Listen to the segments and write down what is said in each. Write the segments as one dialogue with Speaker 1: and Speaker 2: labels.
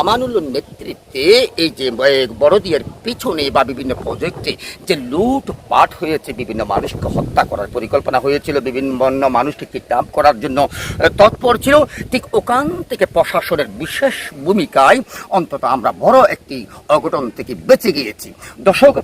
Speaker 1: আমানুল্লোর নেতৃত্বে এই যে বড়দিয়ার পিছনে বা বিভিন্ন প্রজেক্টে যে লুট পাট হয়েছে, বিভিন্ন মানুষকে হত্যা করার পরিকল্পনা হয়েছিল, বিভিন্ন মানুষকে কিডন্যাপ করার জন্য তৎপর ছিল। ঠিক ওখান থেকে প্রশাসনের বিশেষ ভূমিকায় অন্তত আমরা বড় একটি অঘটন থেকে বেঁচে গিয়েছি। দর্শক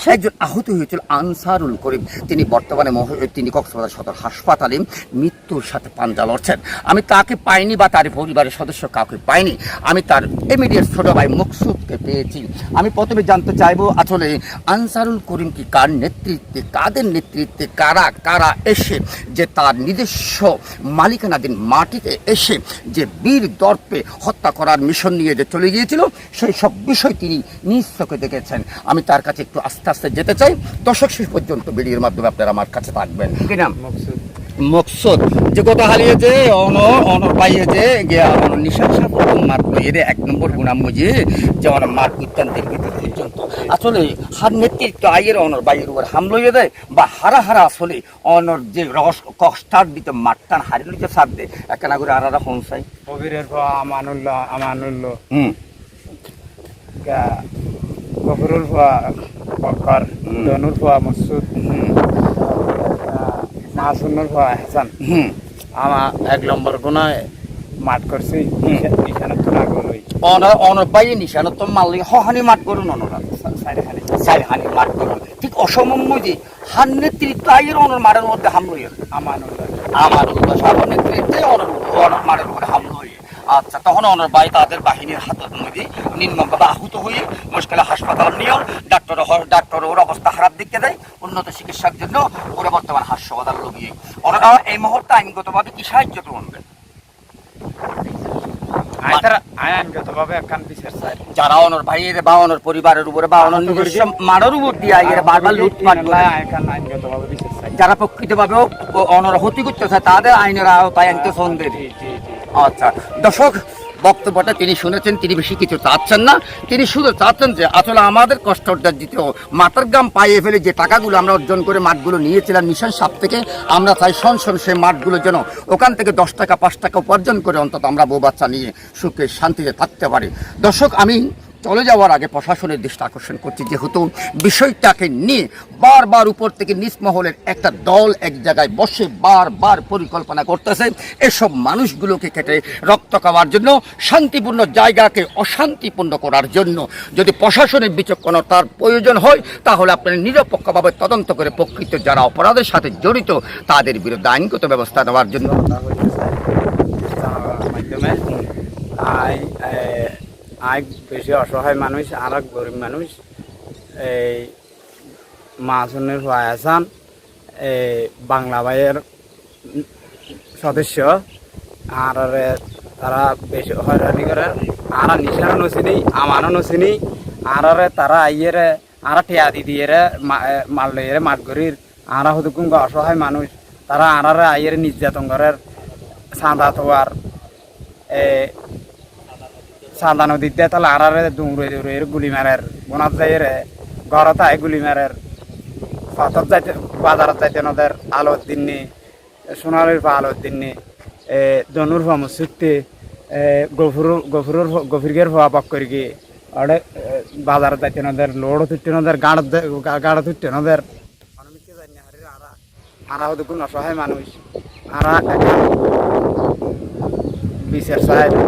Speaker 1: সে একজন আহত হয়েছিল আনসারুল করিম। তিনি বর্তমানে তিনি কক্সবাজার সদর হাসপাতালে মৃত্যুর সাথে পাঞ্জা লড়ছেন। আমি তাকে পাইনি বা তার পরিবারের সদস্য কাউকে পাইনি। আমি তার ইমিডিয়েট ছোট ভাই মুকসুদকে পেয়েছি। আমি প্রথমে জানতে চাইব, আসলে আনসারুল করিম কি কার নেতৃত্বে, কাদের নেতৃত্বে, কারা কারা এসে যে তার নিজস্ব মালিকানাধীন মাটিতে এসে যে বীর দর্পে হত্যা করার মিশন নিয়ে যে চলে গিয়েছিল, সেই সব বিষয় তিনি নিজ চোখে দেখেছেন। আমি তার কাছে একটু আস্তে আস্তে যেতে চাই। দর্শক শেষ পর্যন্ত ভিডিওর মাধ্যমে আপনারা আমার কাছে থাকবেন। কি নাম?
Speaker 2: মকসুদ।
Speaker 1: যে কথা হারিয়ে যে অন অনর পাইয়ে যে গিয়া নিশান সাহেব মার লইয়ে রে এক নম্বর গুণাম বুঝে যে অন মার দেখবি পর্যন্ত। আসলে হার নেতৃত্ব আইয়ের অনর বাইয়ের উপর হাম লইয়ে দেয় বা হারা হারা আসলে অনর যে রস কষ্টার দিতে মারটান হারি লইতে সাপ দে একানা করে আর আরারা হংসাই
Speaker 2: কবিরের আমানুল্লাহ আমানুল্লাহ।
Speaker 1: হুম।
Speaker 2: গফরুল ফা বকর ফা মসুদ মাসুনুর ফা হাসান আমার এক নম্বর মাঠ করছি
Speaker 1: হুম।
Speaker 2: এখানে তো না গলই
Speaker 1: অনর অনর বাইয়ে নিশান তো মারলি হহানি মাঠ করুন অনরা সাইহানি মাঠ করুন। ঠিক অসমম্য যে হার নেতৃত্ব আইয়ের অনর মারের মধ্যে হাম লইয়ে
Speaker 2: আমানুল্লাহ।
Speaker 1: আমার সাধারণ নেতৃত্বে অনর মারের হয়ে আচ্ছা তখন অনর ভাই তাদের বাহিনীর হাতের মধ্যে নির্মমভাবে আহত হয়ে মুশকিলে হাসপাতাল নিয়ে ডাক্তার ডাক্তার ওর অবস্থা খারাপ দিকে দেয়। উন্নত চিকিৎসার জন্য ওরা বর্তমান হাসপাতাল লগিয়ে ওরা এই মুহূর্তে আইনগতভাবে কি সাহায্য করবেন? যারা অনর ভাইয়ের বা অনর পরিবারের উপরে বা অনর নিজস্ব উপর দিয়ে আইয়ের বারবার লুটপাট যারা প্রকৃতভাবে অনর হতি করতেছে তাদের আইনের আওতায় আনতে সন্দেহ।
Speaker 2: জি জি।
Speaker 1: আচ্ছা দর্শক, বক্তব্যটা তিনি শুনেছেন, তিনি বেশি কিছু চাচ্ছেন না। তিনি শুধু চাচ্ছেন যে, আসলে আমাদের কষ্ট দিতে মাতার গ্রাম পাইয়ে ফেলে যে টাকাগুলো আমরা অর্জন করে মাঠগুলো নিয়েছিলাম মিশন সাপ থেকে আমরা চাই শন সেই মাঠগুলো যেন ওখান থেকে দশ টাকা, পাঁচ টাকা উপার্জন করে অন্তত আমরা বউ বাচ্চা নিয়ে সুখে শান্তিতে থাকতে পারি। দর্শক, আমি চলে যাওয়ার আগে প্রশাসনের দৃষ্টি আকর্ষণ করছি, যেহেতু বিষয়টাকে নিয়ে বারবার উপর থেকে নিচ মহলের একটা দল এক জায়গায় বসে বারবার পরিকল্পনা করতেছে, এসব মানুষগুলোকে কেটে রক্ত খাওয়ার জন্য, শান্তিপূর্ণ জায়গাকে অশান্তিপূর্ণ করার জন্য। যদি প্রশাসনের বিচক্ষণতার প্রয়োজন হয়, তাহলে আপনারা নিরপেক্ষভাবে তদন্ত করে প্রকৃত যারা অপরাধের সাথে জড়িত, তাদের বিরুদ্ধে আইনগত ব্যবস্থা নেওয়ার জন্য।
Speaker 2: মাধ্যমে আই বেশি অসহায় মানুষ, আর এক গরিব মানুষ। এই মাসুনের আসান, এই বাংলা ভাইয়ের সদস্য। আর তারা বেশি হয়রানি করে। আর নিশানো নচিনি আমারও নচিনি আর তারা আইয়েরে, আর টিয়া দি দিয়ে মাল লইয়ে মাঠ গরির আর হদুকুম অসহায় মানুষ। তারা আর আইয়ের নির্যাতন করার চাঁদা তোয়ার চাঁদা নদীতে তাহলে আরারে দুমড়ে দুমড়ে গুলি মারের বোনাত যাইয়ের ঘরত আয় গুলি মারের পাথর যাইতে বাজারত যাইতে নদের আলোর দিননি সোনালির পা আলোর দিননি, এ দনুর মুসুক্তি এ গফুর গফুরুর গফিরগের ফা পাক করি বাজারত যাইতে নদের লোড তুটতে নদের গাড় গাড় তুটতে নদের আরা হতো কোন অসহায় মানুষ আরা বিচার চায়